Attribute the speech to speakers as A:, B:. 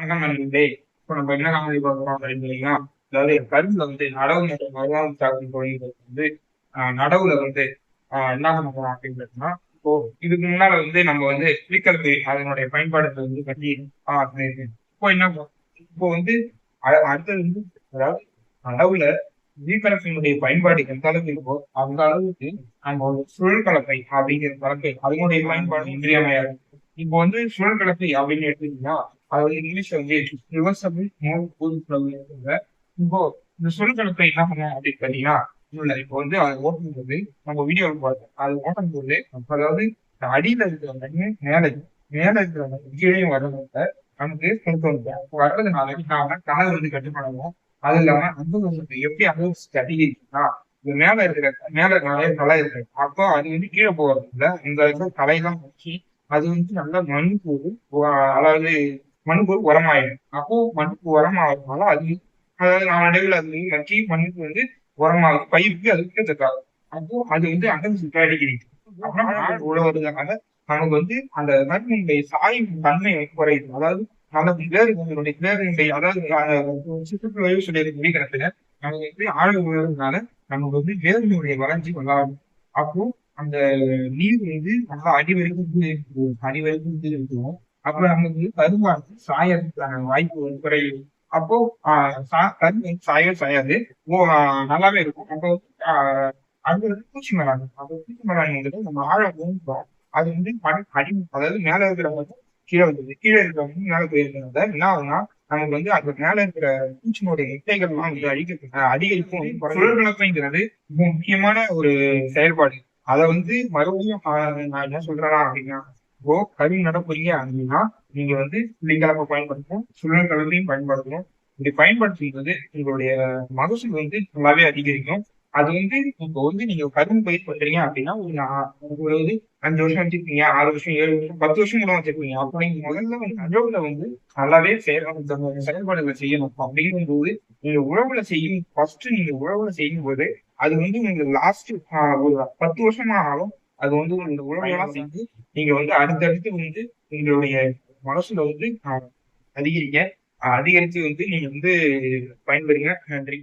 A: வணக்கம் நண்பர்களே. இப்போ நம்ம என்ன காமெடி பார்க்குறோம் அப்படின்னு சொன்னீங்கன்னா அதாவது கருத்துல வந்து நடவு மற்றும் வருவாங்க சாகுபடி தொழில்கள் வந்து ஆஹ், நடவுல வந்து ஆஹ், என்ன பண்ண போறோம் அப்படின்றதுனா இப்போ இதுக்கு முன்னால வந்து நம்ம வந்து புளிக்கலப்பு அதனுடைய பயன்பாடுகளை வந்து பற்றி ஆஹ், இப்போ என்ன இப்போ வந்து அடுத்தது வந்து அதாவது நடவுல வீக்கலப்பினுடைய பயன்பாடு எந்த அளவுக்கு இருக்கோ அந்த அளவுக்கு நம்ம ஒரு சுழல் கலப்பை அப்படிங்கிற கலப்பை அதனுடைய பயன்பாடு இன்றியமையாது இப்போ வந்து சுழல் கலப்பை அப்படின்னு எடுத்தீங்கன்னா அதாவது இங்கிலீஷ் வந்து ரிவர்சபிள் மோட் கூறுங்க இப்போ இந்த சுழல் கலப்பை என்ன பண்ண அப்படின்னு பார்த்தீங்கன்னா இல்ல இப்போ வந்து அதை ஓட்டும் போது நம்ம வீடியோவில் பார்த்தோம் அது ஓட்டும் போது அதாவது இந்த அடியில இருக்கிற மண்ணு மேலே மேல இருக்கிற மண்ணு கீழே வர்றதுனால நமக்கு கொடுத்து வர்றதுனால நான் கலர் வந்து கட்டுப்படணும் அது இல்லாம அந்த எப்படி அளவு அதிகரிக்குன்னா இந்த மேல இருக்கிற மேல நிறைய கலை இருக்கு. அப்போ அது வந்து கீழே போறதுல இந்த கலையெல்லாம் வச்சு அது வந்து நல்லா மண்ணுக்கு அதாவது மண்ணுக்கு உரமாயிடும். அப்போ மண்ணுக்கு உரமாகிறதுனால அது அதாவது நாளடைவில் அது வந்து மக்கி மண்ணுக்கு வந்து உரமாகும். பயிருக்கு அது கிட்டத்தக்காது அப்போ அது வந்து அகன்று அடிக்கிறது அப்புறம் ஆள் உழவுறதுனால நமக்கு வந்து அந்த மண்ணினுடைய சாயும் தன்மை குறையுது அதாவது அந்த வேர்களுடைய வேர்களுடைய அதாவது அஹ், சுற்றுச்சூழல் சொல்லியிருக்க முடிக்கிறதுல நமக்கு வந்து ஆழ உழவுறதுனால நமக்கு வந்து வேர்களுடைய வளர்ச்சி வளரும் அப்போ அந்த நீர் வந்து நல்லா அடி வரைக்கும் அடி வரைக்கும் இருக்கும். அப்ப நமக்கு வந்து கருவாக்கு சாயறதுக்கான வாய்ப்பு வந்து குறையும். அப்போ ஆஹ் சா- சாயாது. நல்லாவே இருக்கும். அப்போ ஆஹ் அது வந்து பூச்சி மராணி அப்போ பூச்சி மராணிங்கிறது நம்ம ஆழ ஊன்றோம் அது வந்து மண் அடி அதாவது மேல இருக்கிறவங்க வந்து கீழே வந்தது கீழே இருக்கிறவங்க வந்து மேல போயிருக்கிறத என்ன ஆகுதுன்னா நமக்கு வந்து அந்த மேல இருக்கிற பூச்சினுடைய முட்டைகள்லாம் வந்து அடிக்க அதிகரிக்கும் சுழற்கலப்பைங்கிறது முக்கியமான ஒரு செயல்பாடு. அதை வந்து மறுபடியும் நான் என்ன சொல்றேன்னா அப்படின்னா இப்போ கருவி நடப்புரிய அப்படின்னா நீங்க வந்து புள்ளிக்கலப்பை பயன்படுத்தணும் சுழல் கலவையும் பயன்படுத்தணும். இப்படி பயன்படுத்தும்போது உங்களுடைய மகசூல் வந்து நல்லாவே அதிகரிக்கும். அது வந்து இப்போ வந்து நீங்க கரும்பு பயிர் பண்றீங்க அப்படின்னா ஒரு வந்து அஞ்சு வருஷம் வச்சிருப்பீங்க ஆறு வருஷம் ஏழு வருஷம் பத்து வருஷம் கூட வச்சிருப்பீங்க. அப்போ நீங்க முதல்ல வந்து உழவுல வந்து நல்லாவே செயல்பாடுகளை செய்யணும். அப்படிங்கும் போது நீங்க உழவுல செய்யும் ஃபர்ஸ்ட் நீங்க உழவுல செய்யும் போது அது வந்து நீங்க லாஸ்ட் ஒரு பத்து வருஷமா ஆனாலும் அது வந்து இந்த உழவுலாம் செஞ்சு நீங்க வந்து அடுத்தடுத்து வந்து உங்களுடைய மனசுல வந்து ஆஹ், அதிகரித்து வந்து நீங்க வந்து பயன்பெறுங்க. நன்றி.